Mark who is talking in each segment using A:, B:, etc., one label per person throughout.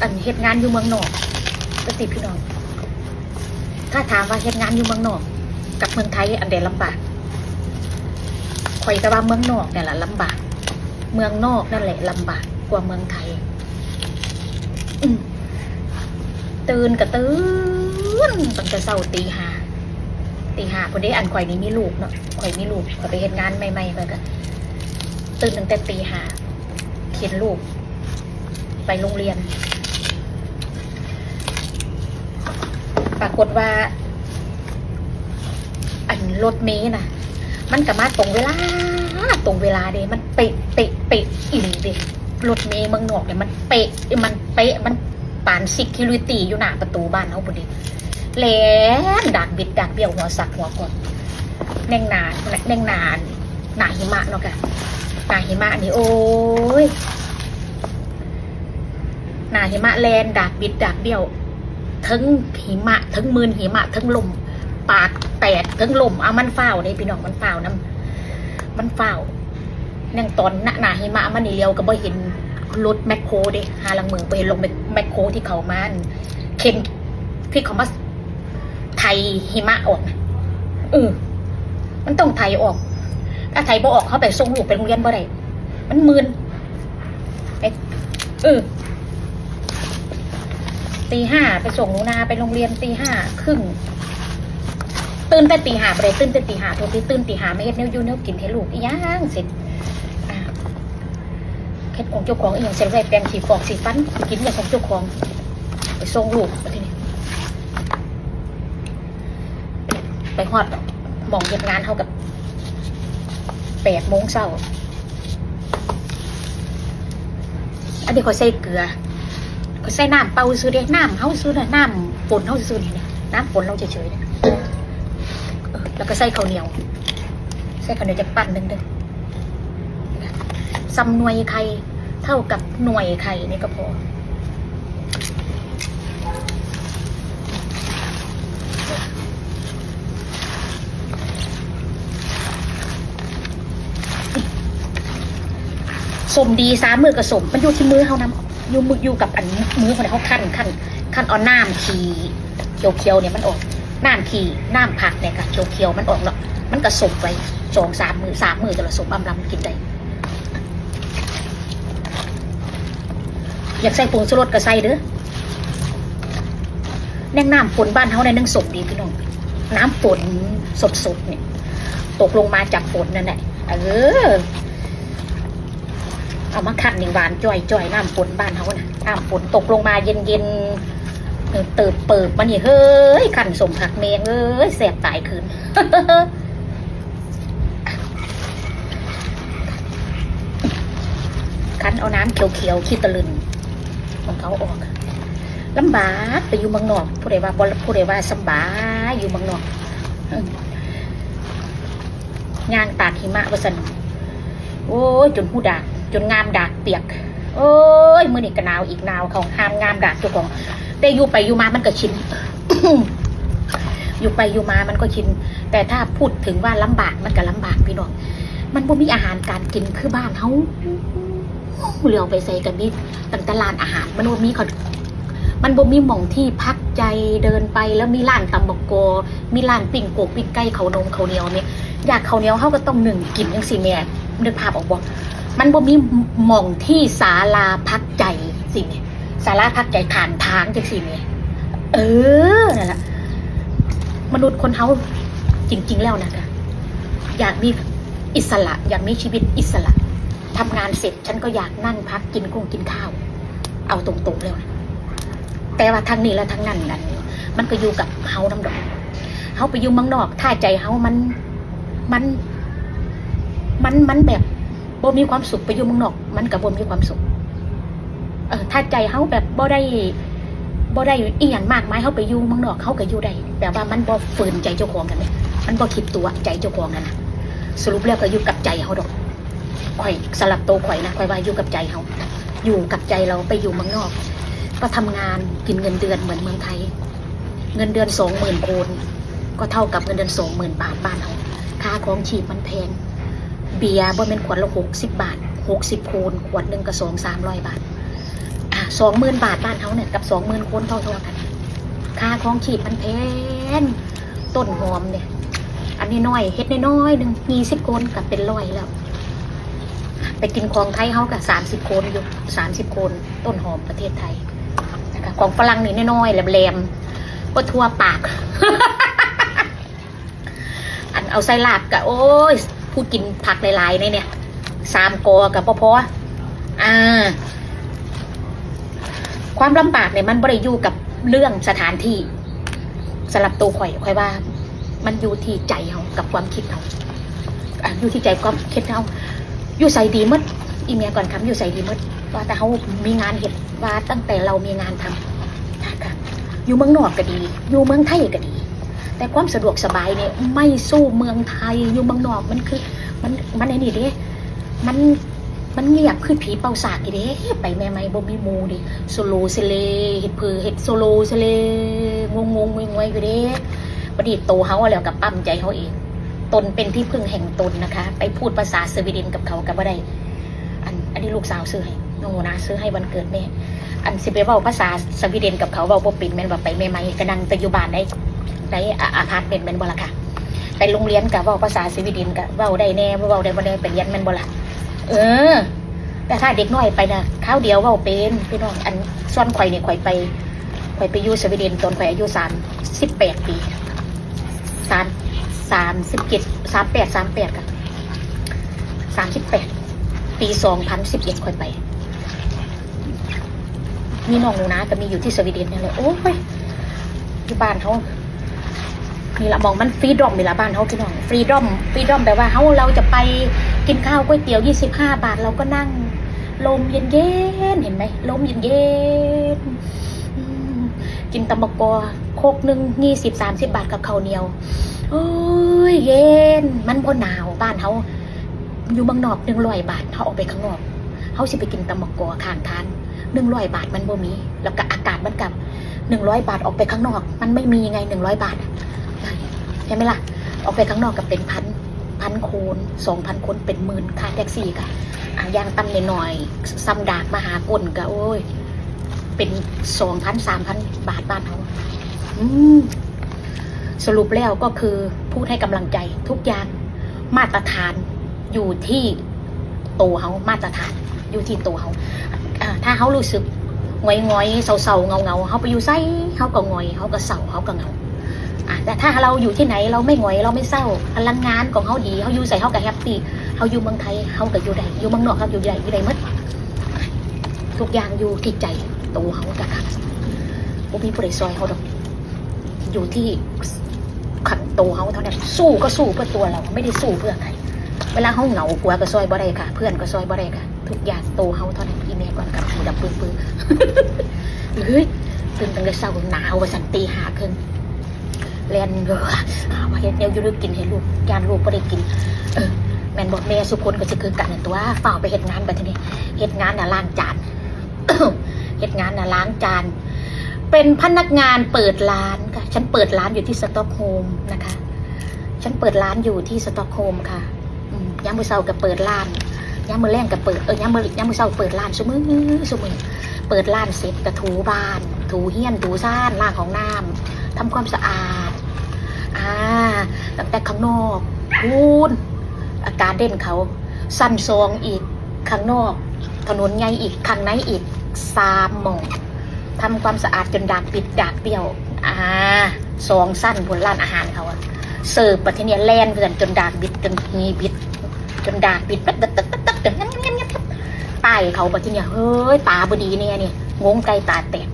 A: อันเฮ็ดงานอยู่เมืองนอกก็ติพี่น้อง ถ้าถามว่าเฮ็ดงานอยู่เมืองนอก กับเมืองไทยอันใดลำบากข่อยก็ว่าเมืองนอกเนี่ยแหละลำบาก เมืองนอกนั่นแหละลำบากกว่าเมืองไทยตื่นก็ตื่นตั้งแต่เช้าตีห้าตีห้าพอดีอันข่อยนี้มีลูกเนาะข่อยมีลูกข่อยไปเฮ็ดงานใหม่ๆข่อยก็ตื่นตั้งแต่ตีห้าเข็นลูก ไปโรงเรียน ปรากฏว่า อันรถเมย์นะมันก็มาตรงเวลา ตรงเวลาเด้มันเป๊ะเป๊ะเป๊ะอีหลีเด้รถเมย์เมืองนอกเนี่ยมันเป๊ะมันเป๊ะมันปานซิคิริตี้อยู่หน้าประตูบ้านเขาพอดีแหลนดักบิดดักเบี้ยวหัวสักหัวก่อนแน่งนานแน่งนานหนาหิมะเนาะกะหนาหิมะนี่โอ้ยหนาหิมะแลนดักบิดดักเบี้ยว ทั้งหิมะทั้งมืนหิมะทั้งลม ปากแตกทั้งลมเอามันเฝ้าวเลยพี่น้องมันเฝ้าน้ำมันเฝ้าวนั่งตอนหน้าหนาหิมะมันนี่เลียวก็บ่เห็นรถแมคโครเด้หาลังเมืองไปเห็นลงแมคโครที่เขามันเข็นที่เขามาไทยหิมะออกอมันต้องไทยออก ถ้าไทยบ่ออกเขาไปส่งลูกไปโรงเรียนบ่ได้มันมืนไปเออ ตีห้าไปส่งหนูนาไปโรงเรียนตีห้าครึ่งตื่นแต่ตีห้าไปเลยตื่นแต่ตีห้าโทรที่ตื่นตีห้าไม่เฮ็ดแนวอยูแนวกินให้ลูกอีหยังเสร็จอ่าเฮ็ดของเจ้าของอีหยังเสร็จไว้แปรงสีฟอกสีฟันกินอย่างของเจ้าของไปส่งลูกไปที่นี่ไปฮอดหมองเฮ็ดงานเท่ากับแปดโมงเช้าอันนี้เขาใส่เกลือ ใส่น้ำเปล่าซื้อเด้น้ำเขาซื้อเด้น้ำฝนเขาซื้อเนี่ยน้ำฝนเราเฉยๆเนี่ยแล้วก็ใส่ข้าวเหนียว ใส่ข้าวเหนียวจะปั้นหนึ่งเด้อซำหน่วยไข่เท่ากับหน่วยไข่นี่ก็พอสมดีสามมือกับสมมันอยู่ที่มือเขานะ อยู่มืออยู่กับอันมือของเขาขั้นขั้นขั้นเอาน้ำขีเขียวเขียวเนี่ยมันออกน้ำขีน้ำผักเนี่ยค่ะเขียวเขียวมันออกแล้วมันก็สมไปสองสามมือสามมือจะละสมอำลำกินได้อยากใส่ผงชูรสก็ใส่เด้อแน่งน้ำฝนบ้านเขาในนึ่งสมดีพี่น้องน้ำฝนสดๆเนี่ยตกลงมาจากฝนนั่นแหละเออ เอามาคั้นนี่หวานจ่อยจ่อยน้ำฝนบ้านเขาน่ะน้ำฝนตกลงมาเย็นเย็นๆเติบเปิบมันนี่เฮ้ยขันสมผักเมงเอ้ยแสบตายคืนคันเอาน้ำเขียวๆขี้ตะลึงของเขาออกลำบากไปอยู่เมืองนอกผู้ใดว่าผู้ใดว่าสบายอยู่เมืองนอกเอิ่มย่างตากหิมะว่าสันโอ้ยจนหูดาก จนงามดากเปียกโอ้ยมือนี่ก็หนาวอีกหนาวเขาห้ามงามดากเจ้าของแต่อยู่ไปอยู่มามันก็ชินอยู่ไปอยู่มามันก็ชิน แต่ถ้าพูดถึงว่าลำบากมันก็ลำบากพี่น้องมันบ่มีอาหารการกินคือบ้านเฮาเรียวไปใส่กันนี่ตั้งแต่ร้านอาหาร มันบ่มีขามันบ่มีหม่องที่พักใจเดินไปแล้วมีร้านตำบักโก มีร้านปิ้งโกกปิ้งไก่เขานมเขาเหนียวเนี่ยอยากเขาเหนียวเฮาก็ต้องหนึ่งกินจังซี่แม่ นึกภาพออกบ่มันบ่มีหม่องที่ศาลาพักใจสิเนี่ยศาลาพักใจฐานทางจังสิเนี่ยเออนั่นแหละมนุษย์คนเฮาจริง ๆ แล้วนะคะอยากมีอิสระ อยากมีชีวิตอิสระทำงานเสร็จฉันก็อยากนั่งพักกินกุ้งกินข้าว เอาตรงๆแล้วนะแต่ว่าทั้งนี้และทั้งนั้นนั้นมันก็อยู่กับเฮาน้ำดอกเฮาไปอยู่มืองนอก ถ้าใจเฮามันมัน มันมันแบบบ่มีความสุขไปอยู่เมืองนอก มันกับบ่มีความสุข เออถ้าใจเขาแบบบ่ได้บ่ได้อีหยังมากมายเขาไปอยู่เมืองนอกเขาก็อยู่ได้แต่ว่ามันบ่ฝืนใจเจ้าของกันเลยมันบ่คิดตัวใจเจ้าของกันนะสรุปแล้วก็อยู่กับใจเขาดอกข่อยสลับโตข่อยนะข่อยว่าอยู่กับใจเขาอยู่กับใจเราไปอยู่เมืองนอก ก็ทำงานกินเงินเดือนเหมือนเมืองไทย เงินเดือนสองหมื่นโคนก็เท่ากับเงินเดือนสองหมื่นบาทบ้านเขาค่าของชีพมันแพง เบียร์บ่เป็นขวดละหกสิบบาทหกสิบโคนขวดหนึ่งก็สองสามร้อยบาทอ่าสองหมื่นบาทบ้านเขาเนี่ยกับสองหมื่นคนเท่าๆกัน ค่าครองชีพมันแพงต้นหอมเนี่ย อันนี้น้อยเฮ็ดน้อยหนึ่งมีสิบคนกับเป็นร้อยแล้ว ไปกินของไทยเขากับสามสิบคนอยู่สามสิบคนต้นหอมประเทศไทยนะคะของฝรั่งนี่น้อยๆแหลมๆก็ทั่วปาก อันเอาไส้ลาบกับโอ้ย พูดกินผักหลายๆในเนี่ยสามกอกับพ่อพออ่า ความลำบากเนี่ยมันบริยู่กับเรื่องสถานที่สำหรับตัวข่อยข่อยว่า มันอยู่ที่ใจเขากับความคิดเขาอยู่ที่ใจความคิดเขาอยู่ใส่ดีมดอีเมียก่อนคำอยู่ใส่ดีมดว่าแต่เขามีงานเห็นว่าตั้งแต่เรามีงานทำนะคะอยู่เมืองนอกก็ดี อยู่เมืองไทยก็ดี แต่ความสะดวกสบายเนี่ยไม่สู้เมืองไทยอยู่เมืองนอกมันคือ มันมันไอ้นี่เด้ มันมันเงียบคือผีเป่าสากอีเด้ไปแม่ไม่บ่มีมูดิโซโลเซเลเฮ็ดเพือเฮ็ดโซโลเซเลงงงงงงวยอยู่เด้บัดนี้โตเฮาแล้วกับปั้มใจเฮาเองตนเป็นที่พึ่งแห่งตนนะคะ ไปพูดภาษาสวีเดนกับเขากับบ่ได้อันอันนี้ลูกสาวซื้อให้น้องโมนาซื้อให้วันเกิดแม่อันสิไปเว้าภาษาสวีเดนกับเขาเว้าบ่เป็นแม่นว่าไปแม่ไม่ก็นั่งต่อยู่บ้านได้ ได้อาอาพาร์ตเมนต์แม่นบ่ล่ะค่ะ ไปโรงเรียนกับเว้าภาษาสวีเดนกับเว้าได้แน่เว้าได้บ่ได้ไปเรียนแม่นบ่ล่ะเออ แต่ถ้าเด็กน้อยไปนะข้าวเดียวเว่าเป็นพี่น้องอันส่วนข่อยเนี่ยข่อยไปข่อยไปอยู่สวีเดนตอนข่อยอายุสามสิบแปดปีสามสามสิบเจ็ดสามแปดสามแปดกันสามสิบแปดปีสองพันสิบเอ็ดข่อยไป มีน้องหนูนะก็มีอยู่ที่สวีเดนนี่นเลยโอ้ยที่บ้านเขา นี่ละมองมันฟรีดอมนี่ละบ้านเขาพี่น้องฟรีดอมฟรีดอมแปลว่าเขาเราจะไปกินข้าวก๋วยเตี๋ยวยี่สิบห้าบาทเราก็นั่ง ลมเย็นเย็นเห็นไหมลมเย็นเย็นกินตำบกกอโคกหนึ่งยี่สิบสามสิบบาทกับข้าวเหนียว โอ้ยเย็น มันพอหนาวบ้านเขาอยู่เมืองนอกหนึ่งร้อยบาทเขาออกไปข้างนอกเขาสิไปกินตำบกกอข้างทางหนึ่งร้อยบาทมันบ่มี แล้วก็อากาศมันกับหนึ่งร้อยบาทออกไปข้างนอก มันไม่มีไงหนึ่งร้อยบาท ใช่ไหมล่ะ ออกไปข้างนอกกับเป็นพันพันคนสองพันคนเป็นหมื่นค่าแท็กซี่ค่ะอะยางตำหน่อยๆซ้ำดากมาหากลก็โอ้ย เป็นสองพันสามพันบาทบ้านเขาสรุปแล้วก็คือพูดให้กำลังใจทุกอย่างมาตรฐานอยู่ที่ตัวเขามาตรฐานอยู่ที่ตัวเขาถ้าเขารู้สึกงอยงอยๆเศร้าๆเงาๆเขาไปอยู่ไส้เขาก็งอยเขาก็เศร้าเขาก็เงา แต่ถ้าเราอยู่ที่ไหนเราไม่หงอยเราไม่เศร้าพลังงานของเขาดีเขาอยู่ใส่เขาก็แฮปปี้เขาอยู่เมืองไทยเขาก็อยู่ได้อยู่เมืองนอกเขาอยู่ได้อยู่ได้หมดทุกอย่างอยู่ที่ใจตัวเขากะค่ะบ่มีผู้ใดซอยเขาดอกอยู่ที่ขันตัวเขาเท่านั้นสู้ก็สู้เพื่อตัวเราไม่ได้สู้เพื่อใครเวลาเขาเหงาผัวก็ซอยบ่ได้ค่ะ เพื่อนก็ซอยบ่ได้ค่ะ ทุกอย่างตัวเขาเท่านั้นอีเมลก่อนกับหูดับปื้อปื้อเฮ้ยตื่นตั้งแต่เช้าหนาวว่าสันตีหาขึ้น เรียนเด้อว่าเฮ็ดแนวอยู่ลึกกินให้ลูกยานลูกบ่ได้กิน เออแม่นบอกแม่สุคนก็จะคือกันนั่นตัวเฝ้าไปเฮ็ดงานแบบนี้เฮ็ดงานน่ะล้างจานเฮ็ดงานน่ะล้างจาน เป็นพนักงานเปิดร้านค่ะ ฉันเปิดร้านอยู่ที่สต็อกโฮมนะคะ ฉันเปิดร้านอยู่ที่สต็อกโฮมค่ะอืมยามมื้อเช้าก็เปิดร้านยามมื้อแรงก็เปิดเออยามมื้อยามมื้อเช้าเปิดร้านซุมื้อซุมื้อเปิดร้านเสร็จก็ถูบ้าน ถูเฮี้ยนถูซ่านล้างของน้ำทำความสะอาด อ่าตั้งแต่ข้างนอกพูนอาการเด่นเขา สั้นซองอีกข้างนอก ถนนใหญ่อีกข้างในอีกสามหมองทำความสะอาดจนดากปิดดากเปี้ยวอ่าซองสั้นบนร้านอาหารเขาอะเสิร์ฟประเทศเนี้ยแล่นเพื่อนจนดากบิดจนมีบิด จนดากบิดตักตักตักตักตักตักงั้นงั้นงั้นตายเขาประเทศเนี้ยเฮ้ยตาบดีเนี่ยเนี่ยงงไกลตาแตก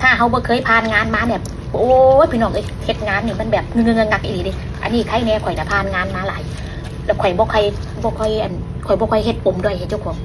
A: ถ้าเขาบ่เคยผ่านงานมาเนี่ย โอ้ยพี่น้องเอ้ยเฮ็ดงานนี่มันแบบเงื้องักอีหลีดิอันนี้ใครแน่ข่อยนะผ่านงานมาหลายแล้วข่อยบ่ค่อยบ่ค่อยอันข่อยบ่ค่อยเฮ็ดปมด้วยให้เจ้าของ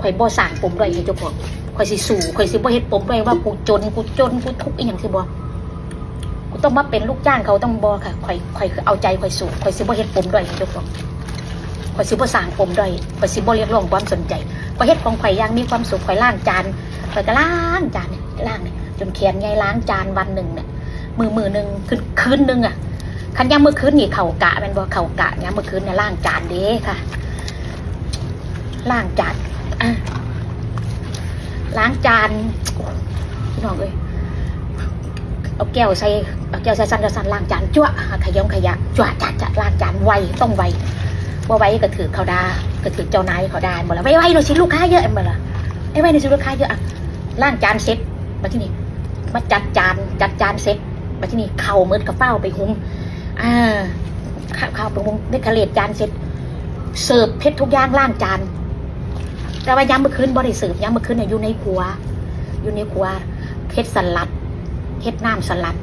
A: ข่อยบ่สร้างปมด้วยให้เจ้าของข่อยสิสู้ข่อยสิบ่เฮ็ดปมด้วยว่ากูจนกูจนกูทุกข์อีหยังสิบ่กูต้องมาเป็นลูกจ้างเขาต้องบ่ค่ะข่อยข่อยคือเอาใจข่อยสู้ข่อยสิบ่เฮ็ดปมด้วยให้เจ้าของข่อยสิบ่สร้างปมด้วยข่อยสิบ่เรียกร้องความสนใจข่อยเฮ็ดของข่อยอย่างมีความสุขข่อยล้างจานข่อยก็ล้างจานเนี่ยล้างเนี่ยจนแขนใหญ่ล้างจานวันหนึงเนี่ย มือมือหนึ่งคืนคืนหนึ่งอะคันยามเมื่อคืนนี่เข่ากะแมันบ่เข่ากะยามเมื่อคืนเนี่ยล้างจานเด้ค่ะล้างจานอะล้างจานพี่น้องเอ้ยเอาแก้วใส่เอาแก้วใส่สันสันล้างจานจ้วะขยงขยะจ้วะจัดจัดล้างจานไวต้องไวว่าไวก็ถือเขาดาก็ถือเจ้านายเขาได้หมดแล้วไวไวหน่อยสิลูกค้าเยอะหมดละไวไวหน่อยสิลูกค้าเยอะอะล้างจานเสร็จมาที่นี่มาจัดจานจัดจานเสร็จ มาที่นี่เข่ามืดกับเป้าไปหุงอ่าข้าวข้าวไปหุงได้กระเลดจานเสร็จ เสิร์ฟเพชรทุกอย่างล้างจาน แต่ว่ายามเมื่อคืนบ่ได้เสิร์ฟยามเมื่อคืนน่ะอยู่ในครัว อยู่ในครัวเฮ็ดสลัดเฮ็ดน้ำสลัด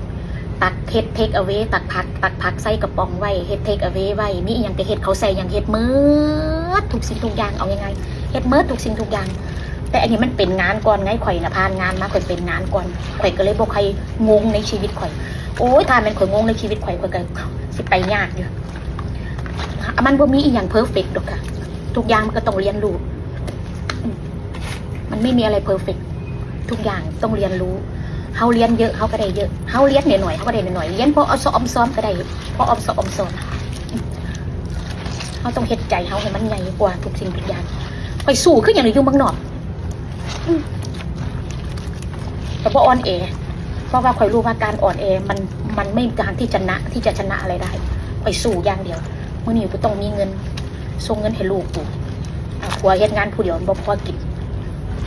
A: ตักเฮ็ดเทคเอาไว้ตักผัก ตักผักใส่กระป๋องไว้เฮ็ดเทคเอาไว้ไว้มีอย่างไปเฮ็ดเขาใส่อย่างเฮ็ดเมืดทุกสิ่งทุกอย่างเอายังไงเฮ็ดเมืดทุกสิ่งทุกอย่าง แต่อันนี้มันเป็นงานก่อนไงข่อยนะผ่านงานมาข่อยเป็นงานก่อนข่อยก็เลยบ่ใครงงในชีวิตข่อย โอ้ยถ้ามันข่อยงงในชีวิตข่อยข่อยก็สิไปยากอยู่มันบ่มีอีหยังเพอร์เฟกต์ดอกค่ะ ทุกอย่างมันก็ต้องเรียนรู้มันไม่มีอะไรเพอร์เฟกต์ทุกอย่างต้องเรียนรู้เขาเรียนเยอะเขาก็ได้เยอะเขาเรียนหน่อยๆเขาก็ได้หน่อยๆเรียนพอเอาสอมซ้อมก็ได้พออมสอมซ้อมเขาต้องเฮ็ดใจเขาให้มันใหญ่กว่าทุกสิ่งทุกอย่างไปสู้ขึ้นอย่างไรอยู่เมืองนอกอืม แต่พออ่อนแอเพราะว่าคอยรู้ว่าการอ่อนแอมันมันไม่การที่ชนะที่จะชนะอะไรได้คอยสู้อย่างเดียวเมื่อนี้กูต้องมีเงินส่งเงินให้ลูกกูผัวเฮ็ดงานผู้เดียวบ่พอกิน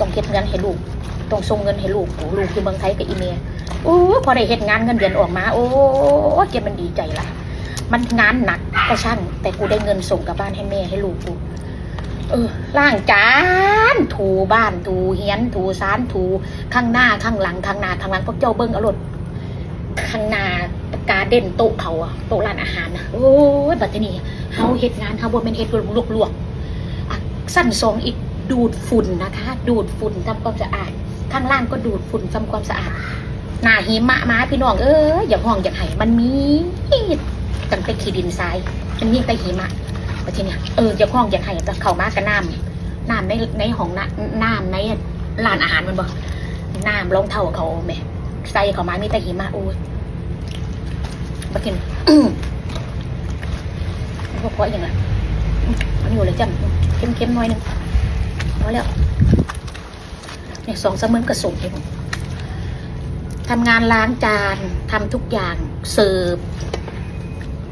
A: ต้องเฮ็ดงานให้ลูกต้องส่งเงินให้ลูกลูกอยู่เมืองไทยกับอีเมียโอ้พอได้เฮ็ดงานเงินเดือนออกมา โอ้เจ็บมันดีใจละมันงานหนักก็ช่างแต่กูได้เงินส่งกลับบ้านให้แม่ให้ลูกกู เออล้างจานถูบ้านถูเฮียนถูซานถูข้างหน้าข้างหลังข้างหน้าข้างหลังพวกเจ้าเบิ้งอารถข้างหน้าการเด่นโต๊ะเขาอะโต๊ะร้านอาหารนะโอ้ยบัดนี้เฮาเฮ็ดงานเฮาบ่แม่นเฮ็ดลวกๆอะสั้นสองอีกดูดฝุ่นนะคะ ดูดฝุ่นทำความสะอาด ข้างล่างก็ดูดฝุ่นทำความสะอาดหน้าหิมะมาพี่น้องเอ้ยอย่าห้องอย่าไห้มันมีตั้งแต่ขีดินทราย มันมีแต่หิมะ แล้วทีเนี้ยเอออย่าห้องอย่าไห้เข้ามากับน้ำน้ำในในห้องน้ำน้ำในร้านอาหารมันบอกน้ำรองเท้าเขาแหม่ใส่เขามามีแต่หิมะโอ้ยบักกินพวกเพราะอย่างไรมันอยู่เลยจ้ะเข้มๆหน่อยหนึงพอแล้วเนี่ยสองสามมื้อกระสุนเลยผมทำงานล้างจานทำทุกอย่างเสิร์ฟ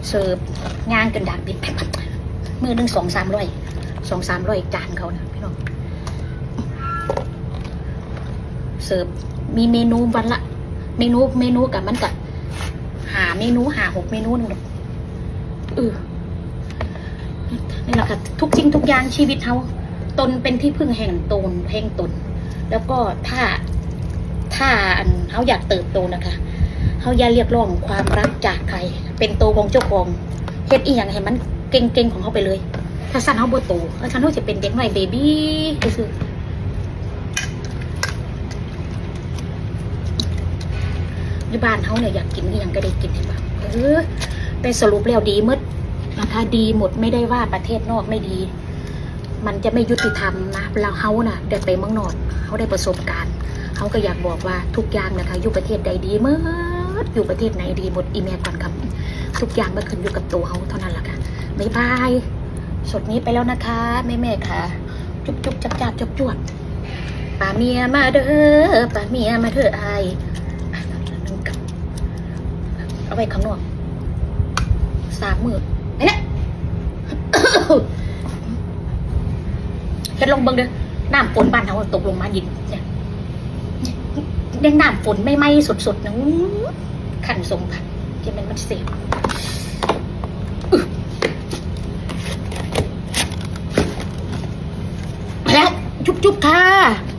A: เสิร์ฟงานจนดักดิบ มือหนึ่งสองสามร้อยสองสามร้อยจานเขานะพี่น้องเสิร์ฟมีเมนูวันละ เมนูเมนูกับมันกับหาเมนูหาหกเมนูหนึ่งเออนี่แหละค่ะทุกสิ่งทุกอย่างชีวิตเขาตนเป็นที่พึ่งแห่งตนแห่งตน แล้วก็ถ้าถ้าอันเขาอยากเติบโตนะคะเขาอย่าเรียกร้องความรักจากใคร เป็นโตของเจ้าของเฮ็ดอีหยังให้มัน เก่งๆของเขาไปเลย ถ้าสั้นเขาบ่โตแล้วฉันเขาจะเป็นเด็กน้อยเบบี้คืออยู่บ้านเขาเนี่ยอยากกินอีหยังก็ได้กินใช่ปะเออไปสรุปแล้วดีมดนะคะดีหมดไม่ได้ว่าประเทศนอกไม่ดี มันจะไม่ยุติธรรมนะเราเขาน่ะได้ไปเมืองนอกเขาได้ประสบการณ์เขาก็อยากบอกว่าทุกอย่างนะคะอยู่ประเทศใดดีเมื่ออยู่ประเทศไหนดีหมดอีเมลก่อนครับทุกอย่างมันขึ้นอยู่กับตัวเขาเท่านั้นแหละค่ะ บ๊ายบายสดนี้ไปแล้วนะคะแม่แม่ๆค่ะ จุบจุบจับจับจบจวบป่าเมียมาเด้อป่าเมียมาเด้อไอายเอาไว้ข้างนอกสามหมือไปเนี่ยเฮ็ดลงเบิ่งเด้อน้ำฝนบ้านเขาตกลงมายินเนี่ยเด้งน้ำฝนไม่ไหม้สุดๆนะขันสมผัสที่มันมันเสียบอื้อมาแล้ว จุ๊บค่ะ